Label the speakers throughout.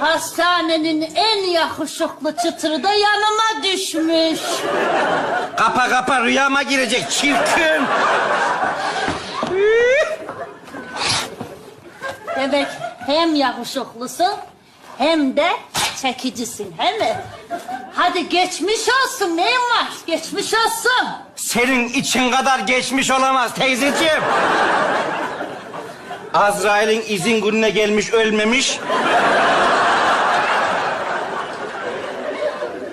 Speaker 1: Hastanenin en yakışıklı çıtırı da yanıma düşmüş.
Speaker 2: Kapa kapa rüyama girecek çirkin.
Speaker 1: Demek hem yakışıklısın hem de çekicisin he mi? Hadi geçmiş olsun neyin var? Geçmiş olsun.
Speaker 2: Senin için kadar geçmiş olamaz teyzeciğim. Azrail'in izin gününe gelmiş ölmemiş.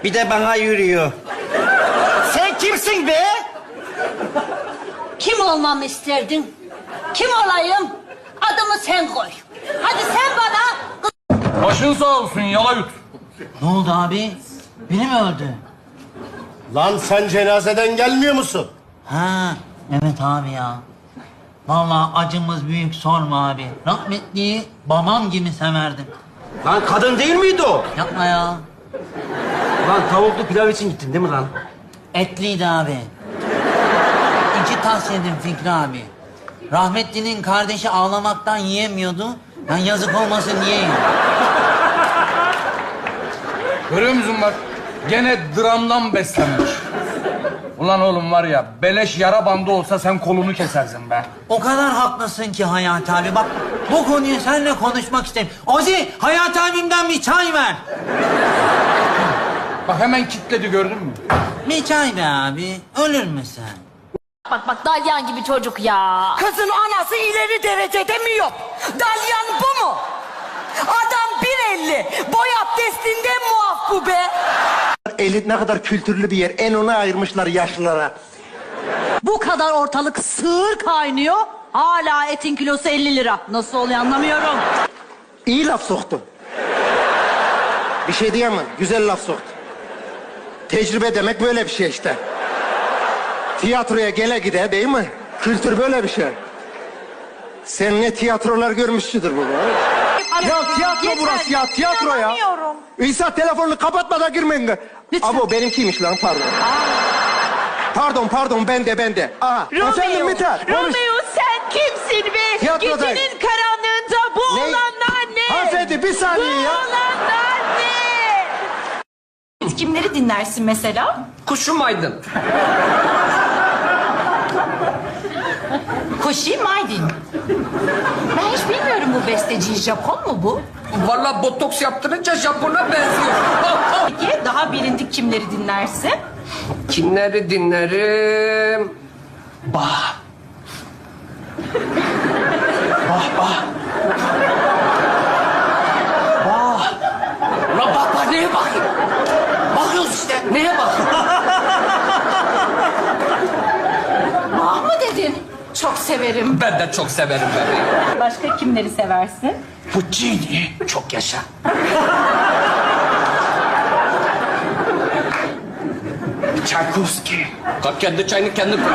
Speaker 2: Bir de bana yürüyor. Sen kimsin be?
Speaker 1: Kim olmamı isterdin? Kim olayım? Adımı sen koy. Hadi sen bana
Speaker 3: Başın sağ olsun yalayut.
Speaker 4: Ne oldu abi? Biri mi öldü?
Speaker 5: Lan sen cenazeden gelmiyor musun?
Speaker 4: Ha, evet abi ya. Vallahi acımız büyük sorma abi. Rahmetliyi babam gibi severdim.
Speaker 2: Lan kadın değil miydi o?
Speaker 4: Yapma ya.
Speaker 2: Lan tavuklu pilav için gittin değil mi lan?
Speaker 4: Etliydi abi. İki tas yedim Fikri abi. Rahmetlinin kardeşi ağlamaktan yiyemiyordu. Ben yazık olmasın diye yedim.
Speaker 3: Görüyor musun bak? Gene dramdan beslenmiş. Ulan oğlum var ya beleş yara bandı olsa sen kolunu kesersin be.
Speaker 4: O kadar haklısın ki Hayat abi. Bak bu konuyu seninle konuşmak istedim. Ozi, Hayat abimden bir çay ver.
Speaker 3: Bak hemen kitledi gördün mü?
Speaker 4: Bir çay be abi. Ölür müsün?
Speaker 6: Bak bak dalyan gibi çocuk ya.
Speaker 7: Kızın anası ileri derecede mi yok? Dalyan bu mu? Adam 1.50. Boy abdestinde muaf bu be.
Speaker 5: Elit ne kadar kültürlü bir yer. En onu ayırmışlar yaşlılara.
Speaker 8: Bu kadar ortalık sığır kaynıyor. Hala etin kilosu 50 lira. Nasıl oluyor anlamıyorum.
Speaker 5: İyi laf soktu. Bir şey diyemem. Güzel laf soktu. Tecrübe demek böyle bir şey işte. Tiyatroya gele gide değil mi? Kültür böyle bir şey. Sen ne tiyatrolar görmüşsüdür bu. Ya tiyatro
Speaker 8: Yeter.
Speaker 5: burası ya, tiyatro ya.
Speaker 8: İnanamıyorum.
Speaker 5: İsa telefonunu kapatmadan girmeyin.
Speaker 8: Lütfen.
Speaker 5: Abo benimkiymiş lan pardon. Pardon pardon ben de ben de. Aha, efendim Mithat. konuş.
Speaker 8: sen kimsin be?
Speaker 5: Tiyatrodayım.
Speaker 8: Gecenin karanlığında bu
Speaker 5: Ne?
Speaker 8: olanlar ne?
Speaker 5: Hanımefendi bir saniye ya.
Speaker 8: olanlar
Speaker 6: Kimleri dinlersin mesela?
Speaker 9: Kuşum aydın.
Speaker 6: Koşi Maydin. Ben hiç bilmiyorum bu besteciyi. Japon mu bu?
Speaker 9: Vallahi botoks yaptırınca Japon'a benziyor.
Speaker 6: Peki daha bilindik kimleri dinlersin?
Speaker 9: Kimleri dinlerim? Bah bah. Bah. Ulan bak bak neye bakayım? Bakıyoruz işte. Neye bak?
Speaker 6: Mah mı dedin? Çok severim.
Speaker 9: Ben de çok severim bebeğim.
Speaker 6: Başka kimleri seversin?
Speaker 9: Puccini. Çok yaşa. Tchaikovsky. Kalk kendi çayını kendin koy.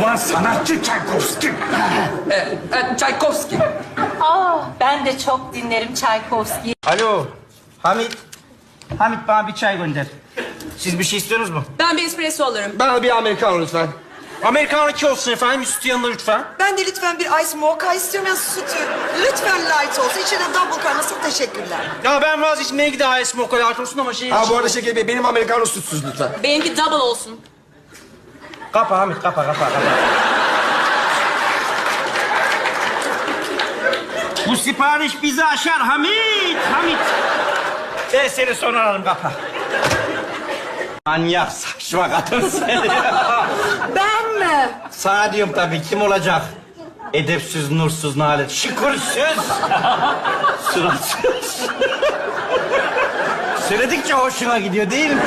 Speaker 9: Ulan sanatçı Tchaikovsky. e, e, Tchaikovsky.
Speaker 6: Aa, ben de çok dinlerim Tchaikovsky.
Speaker 2: Alo Hamit. Hamit bana bir çay gönder. Siz bir şey istiyorsunuz mu?
Speaker 7: Ben bir espresso alırım.
Speaker 5: Bana bir Amerikan lütfen.
Speaker 2: Amerikanı iki olsun efendim. Sütü yanında lütfen.
Speaker 7: Ben de lütfen bir ice mocha istiyorum ya sütü. Lütfen light olsun. İçine double kaynatsın. Teşekkürler.
Speaker 2: Ya ben vazgeçmeye gideyim ice mocha latte olsun ama şey...
Speaker 5: Ha bu arada şeker bey benim Amerikano sütsüz lütfen.
Speaker 8: Benimki double olsun.
Speaker 2: Kapa Hamit kapa kapa kapa. Bu sipariş bizi aşar Hamit. Hamit. Ben seni sonra ararım kapa. Manyak saçma kadın seni.
Speaker 7: Ben mi?
Speaker 2: Sana diyorum tabii kim olacak? Edepsiz, nursuz, nalet, şükürsüz, suratsız. Söyledikçe hoşuna gidiyor değil mi?